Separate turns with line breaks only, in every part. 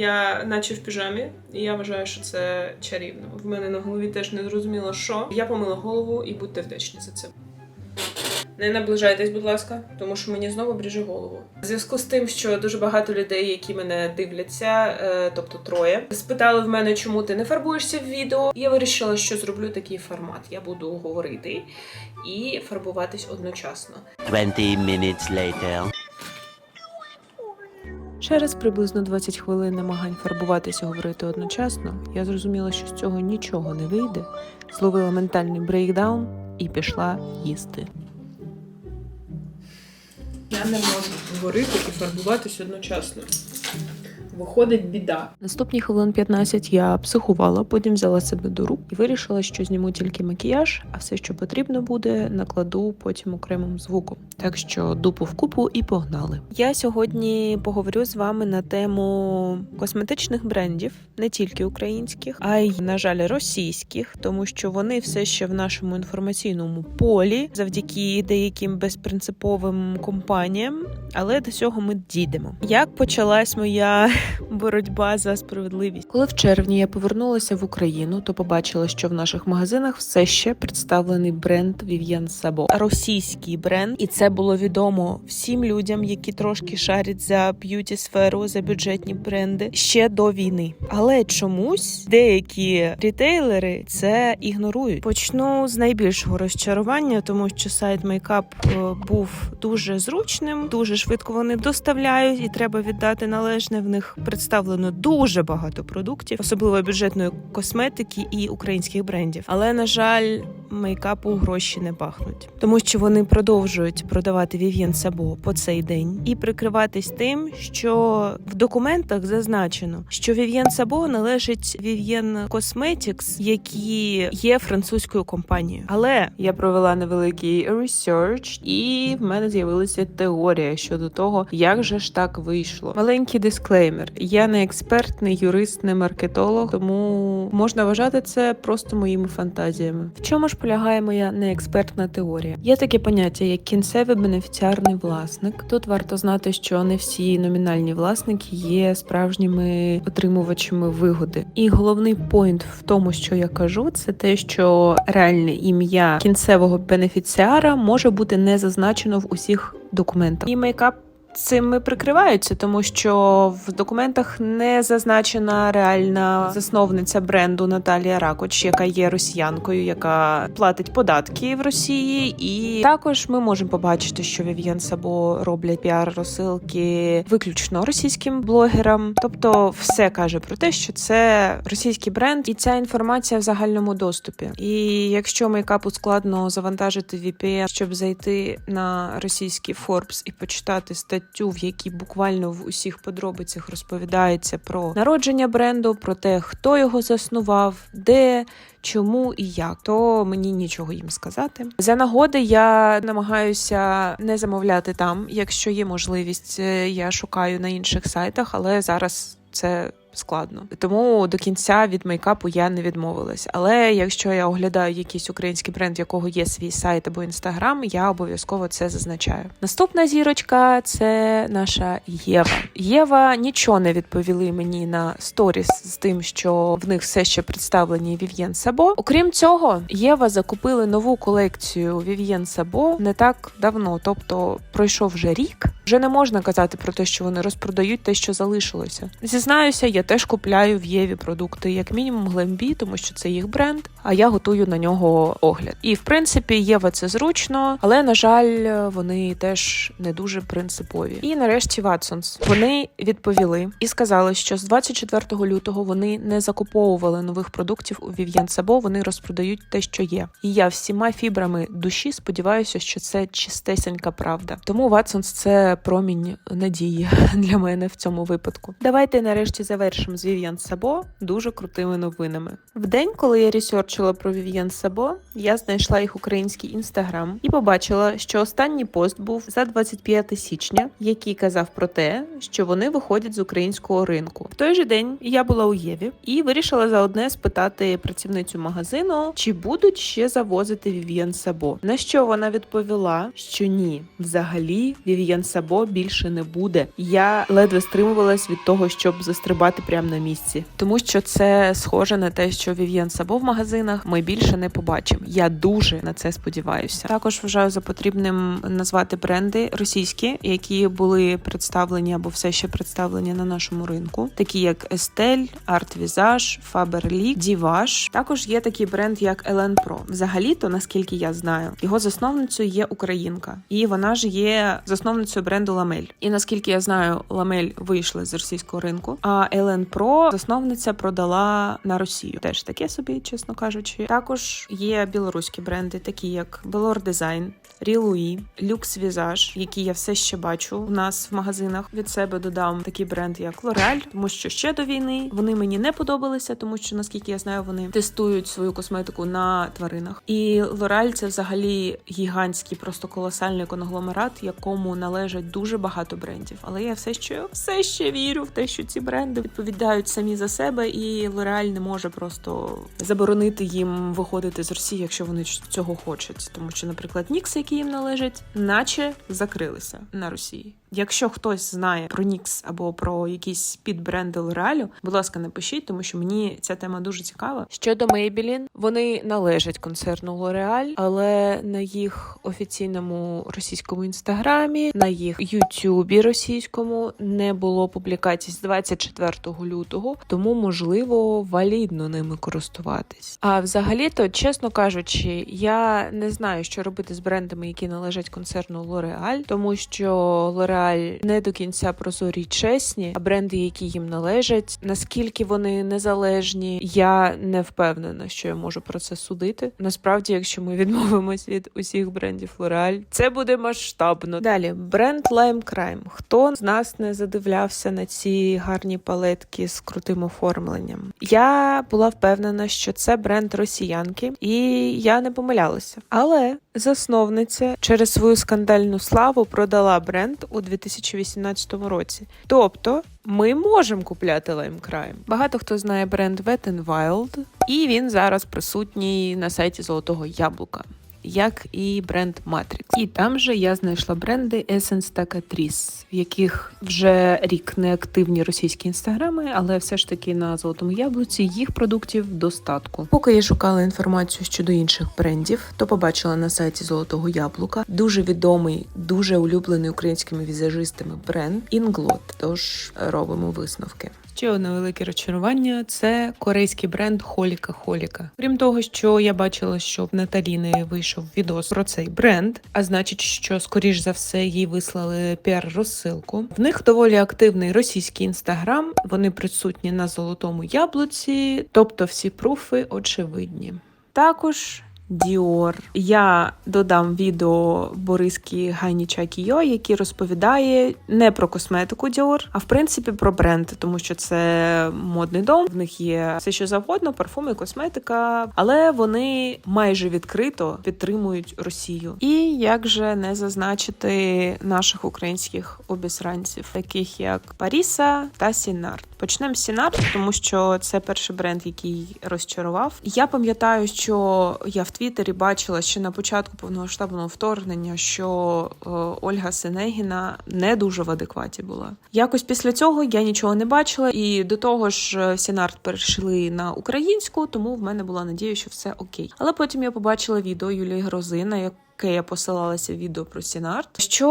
Я наче в піжамі, і я вважаю, що це чарівно. В мене на голові теж не зрозуміло, що. Я помила голову і будьте вдячні за це. Не наближайтесь, будь ласка, тому що мені знову бріже голову. В зв'язку з тим, що дуже багато людей, які мене дивляться, е, тобто троє, спитали в мене, чому ти не фарбуєшся в відео. Я вирішила, що зроблю такий формат. Я буду говорити і фарбуватись одночасно.
20 minutes later.
Через приблизно 20 хвилин намагань фарбуватися і говорити одночасно, я зрозуміла, що з цього нічого не вийде, зловила ментальний брейкдаун і пішла їсти.
Я не можу говорити і фарбуватись одночасно. Виходить біда.
Наступні хвилин 15 я психувала, потім взяла себе до рук і вирішила, що зніму тільки макіяж, а все, що потрібно буде, накладу потім окремим звуком. Так що дупу в купу і погнали. Я сьогодні поговорю з вами на тему косметичних брендів, не тільки українських, а й, на жаль, російських, тому що вони все ще в нашому інформаційному полі завдяки деяким безпринциповим компаніям. Але до цього ми дійдемо. Як почалась моя боротьба за справедливість. Коли в червні я повернулася в Україну, то побачила, що в наших магазинах все ще представлений бренд Vivienne Sabo. російський бренд, і це було відомо всім людям, які трошки шарять за б'юті сферу, за бюджетні бренди ще до війни. Але чомусь деякі рітейлери це ігнорують. Почну з найбільшого розчарування, тому що сайт Makeup е, був дуже зручним, дуже швидко вони доставляють, і треба віддати належне. В них представлено дуже багато продуктів, особливо бюджетної косметики і українських брендів. Але на жаль, мейкапу гроші не пахнуть, тому що вони продовжують продавати Vivienne Sabo по цей день і прикриватись тим, що в документах зазначено, що Vivienne Sabo належить Vivienne Cosmetics, які є французькою компанією. Але я провела невеликий research, і в мене з'явилася теорія щодо того, як же ж так вийшло. Маленький дисклеймер: я не експерт, не юрист, не маркетолог, тому можна вважати це просто моїми фантазіями. В чому ж полягає моя неекспертна теорія? Є таке поняття, як кінцевий бенефіціарний власник. Тут варто знати, що не всі номінальні власники є справжніми отримувачами вигоди. І головний поінт в тому, що я кажу, це те, що реальне ім'я кінцевого бенефіціара може бути не зазначено в усіх документах. І мейкап Цим прикриваються, тому що в документах не зазначена реальна засновниця бренду Наталія Ракоч, яка є росіянкою, яка платить податки в Росії, і також ми можемо побачити, що Vivienne Sabo роблять піар-розсилки виключно російським блогерам. Тобто, все каже про те, що це російський бренд, і ця інформація в загальному доступі. І якщо мейкапу складно завантажити VPN, щоб зайти на російський Forbes і почитати статтю, в якій буквально в усіх подробицях розповідається про народження бренду, про те, хто його заснував, де. Чому і як, то мені нічого їм сказати. За нагоди я намагаюся не замовляти там, якщо є можливість, е, я шукаю на інших сайтах, але зараз це складно. Тому до кінця від мейкапу я не відмовилась. Але якщо я оглядаю якийсь український бренд, в якого є свій сайт або інстаграм, я обов'язково це зазначаю. Наступна зірочка це наша Єва. Єва нічого не відповіли мені на сторіс з тим, що в них все ще представлені Vivienne Sabo. Окрім цього, Єва закупили нову колекцію Vivienne Sabo не так давно, тобто пройшов вже рік. Вже не можна казати про те, що вони розпродають те, що залишилося. Зізнаюся, я теж купляю в Єві продукти, як мінімум Глембі, тому що це їх бренд. А я готую на нього огляд. І в принципі, Єва це зручно, але на жаль, вони теж не дуже принципові. І нарешті Watsons. Вони відповіли і сказали, що з 24 лютого вони не закуповували нових продуктів у Vivienne Sabo, Вони розпродають те, що є. І я всіма фібрами душі сподіваюся, що це чистесенька правда. Тому Watsons – це промінь надії для мене в цьому випадку. Давайте нарешті завершимо з Vivienne Sabo дуже крутими новинами. В день, коли я ресерчила про Vivienne Sabo, я знайшла їх український інстаграм і побачила, що останній пост був за 25 січня, який казав про те, що вони виходять з українського ринку. В той же день я була у Єві і вирішила заодне спитати працівницю магазину, чи будуть ще завозити Vivienne Sabo. На що вона відповіла, що ні, взагалі Vivienne Sabo більше не буде. Я ледве стримувалась від того, щоб застрибати купляти прямо на місці, тому що це схоже на те, що Vivien Sabo в магазинах ми більше не побачимо. Я дуже на це сподіваюся. Також вважаю за потрібним назвати бренди російські, які були представлені або все ще представлені на нашому ринку, такі як Estelle, Art Visage, Faberlic, Divage. Також є такий бренд як Elen Pro. Взагалі-то, наскільки я знаю, його засновницею є українка, і вона ж є засновницею бренду Ламель. І наскільки я знаю, Ламель вийшла з російського ринку. А Elen Pro засновниця продала на Росію. Теж таке собі, чесно кажучи. Також є білоруські бренди, такі як Belor Design, Рілуї, Люкс Візаж, які я все ще бачу у нас в магазинах. Від себе додам такий бренд, як L'Oreal, тому що ще до війни вони мені не подобалися, тому що наскільки я знаю, вони тестують свою косметику на тваринах. І L'Oreal – це взагалі гігантський, просто колосальний конгломерат, якому належать дуже багато брендів. Але я все ще все ще вірю в те, що ці бренди відповідають самі за себе, і Лореаль не може просто заборонити їм виходити з Росії, якщо вони цього хочуть. Тому що, наприклад, Нікс, які їм належать, наче закрилися на Росії. Якщо хтось знає про Нікс або про якісь підбренди L'Oreal, будь ласка, напишіть, тому що мені ця тема дуже цікава. Щодо Maybelline, вони належать концерну L'Oreal, але на їх офіційному російському інстаграмі, на їх Ютубі російському не було публікацій з 24 лютого, тому можливо валідно ними користуватись. А взагалі-то, чесно кажучи, я не знаю, що робити з брендами, які належать концерну L'Oreal, тому що L'Oreal не до кінця прозорі й чесні, а бренди, які їм належать, наскільки вони незалежні, я не впевнена, що я можу про це судити. Насправді, якщо ми відмовимось від усіх брендів L'Oreal, це буде масштабно. Далі бренд Lime Crime. Хто з нас не задивлявся на ці гарні палетки з крутим оформленням? Я була впевнена, що це бренд росіянки, і я не помилялася. Але засновниця через свою скандальну славу продала бренд у 2018 році. Тобто. Ми можемо купляти Crime. Багато хто знає бренд Wet n Wild, і він зараз присутній на сайті Золотого Яблука. Як і бренд Matrix. І там же я знайшла бренди Essence та Catrice, в яких вже рік не активні російські інстаграми, але все ж таки на золотому яблуці їх продуктів достатку. Поки я шукала інформацію щодо інших брендів, то побачила на сайті Золотого Яблука дуже відомий, дуже улюблений українськими візажистами бренд Inglot. Тож робимо висновки. Ще одне велике розчарування це корейський бренд Холіка Холіка. Крім того, що я бачила, що в Наталіни вийшов відос про цей бренд, а значить, що скоріш за все їй вислали піар-розсилку. В них доволі активний російський інстаграм. Вони присутні на золотому яблуці, тобто всі пруфи очевидні. Також Діор. Я додам відео Бориски Гайніча Кійо, який розповідає не про косметику Діор, а в принципі про бренд, тому що це модний дом. В них є все, що завгодно, парфуми, косметика, але вони майже відкрито підтримують Росію. І як же не зазначити наших українських обісранців, таких як Паріса та Сінарт. Почнемо з Сінарт, тому що це перший бренд, який розчарував. Я пам'ятаю, що я в Твіттері бачила ще на початку повномасштабного вторгнення, що е, Ольга Сенегіна не дуже в адекваті була. Якось після цього я нічого не бачила, і до того ж, е, Сінарт перейшли на українську, тому в мене була надія, що все окей. Але потім я побачила відео Юлії Грозина, як яке я посилалася в відео про Сінарт, що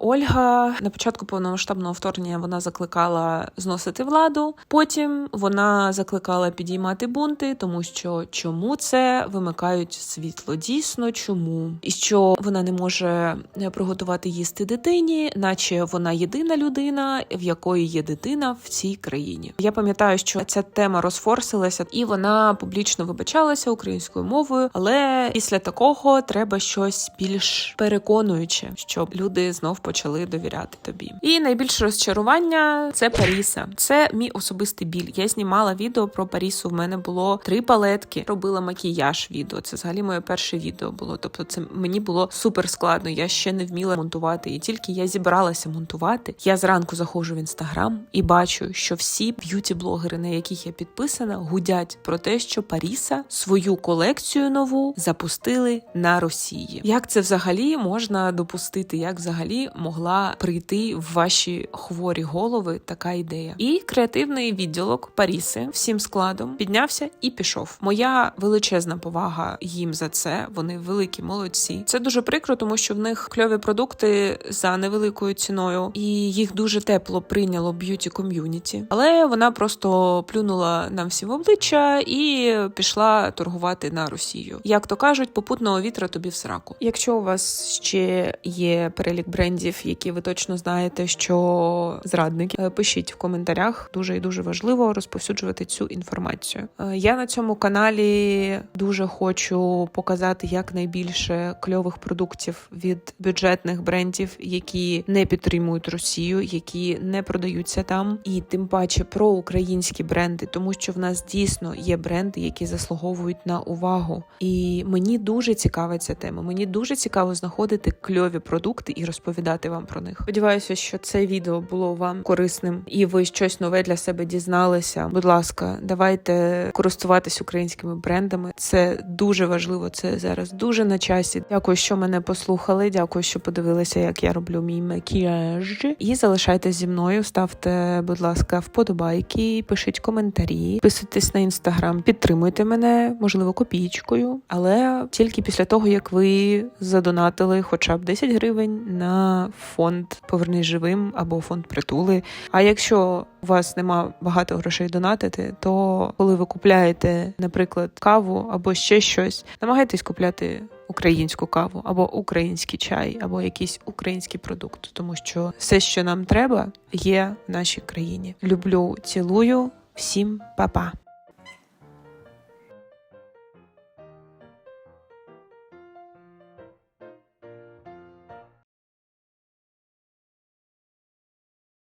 Ольга на початку повномасштабного вторгнення вона закликала зносити владу. Потім вона закликала підіймати бунти, тому що чому це вимикають світло? Дійсно, чому і що вона не може приготувати їсти дитині, наче вона єдина людина, в якої є дитина в цій країні. Я пам'ятаю, що ця тема розфорсилася, і вона публічно вибачалася українською мовою, але після такого треба щось більш переконуюче, щоб люди знов почали довіряти тобі. І найбільше розчарування це Паріса. Це мій особистий біль. Я знімала відео про Парісу. В мене було три палетки. Робила макіяж відео. Це взагалі моє перше відео було. Тобто, це мені було супер складно. Я ще не вміла монтувати. І тільки я зібралася монтувати. Я зранку заходжу в інстаграм і бачу, що всі б'юті-блогери, на яких я підписана, гудять про те, що Паріса свою колекцію нову запустили на Росії. Росії. Як це взагалі можна допустити? Як взагалі могла прийти в ваші хворі голови така ідея? І креативний відділок Паріси всім складом піднявся і пішов. Моя величезна повага їм за це. Вони великі молодці. Це дуже прикро, тому що в них кльові продукти за невеликою ціною, і їх дуже тепло прийняло б'юті ком'юніті. Але вона просто плюнула нам всі в обличчя і пішла торгувати на Росію. Як то кажуть, попутного вітра тобі в сраку. Якщо у вас ще є перелік брендів, які ви точно знаєте, що зрадники, е, пишіть в коментарях. Дуже і дуже важливо розповсюджувати цю інформацію. Е, Я на цьому каналі дуже хочу показати якнайбільше кльових продуктів від бюджетних брендів, які не підтримують Росію, які не продаються там, і тим паче про українські бренди, тому що в нас дійсно є бренди, які заслуговують на увагу. І мені дуже цікава ця тема. Мені дуже цікаво знаходити кльові продукти і розповідати вам про них. Сподіваюся, що це відео було вам корисним і ви щось нове для себе дізналися. Будь ласка, давайте користуватись українськими брендами. Це дуже важливо. Це зараз дуже на часі. Дякую, що мене послухали. Дякую, що подивилися, як я роблю мій макіяж. І залишайтесь зі мною. Ставте, будь ласка, вподобайки, пишіть коментарі, підписуйтесь на інстаграм, підтримуйте мене, можливо, копійкою, але тільки після того, як ви задонатили хоча б 10 гривень на фонд Повернись живим або фонд притули. А якщо у вас нема багато грошей донатити, то коли ви купляєте, наприклад, каву або ще щось, намагайтесь купляти українську каву або український чай, або якийсь український продукт, тому що все, що нам треба, є в нашій країні. Люблю, цілую, всім па-па!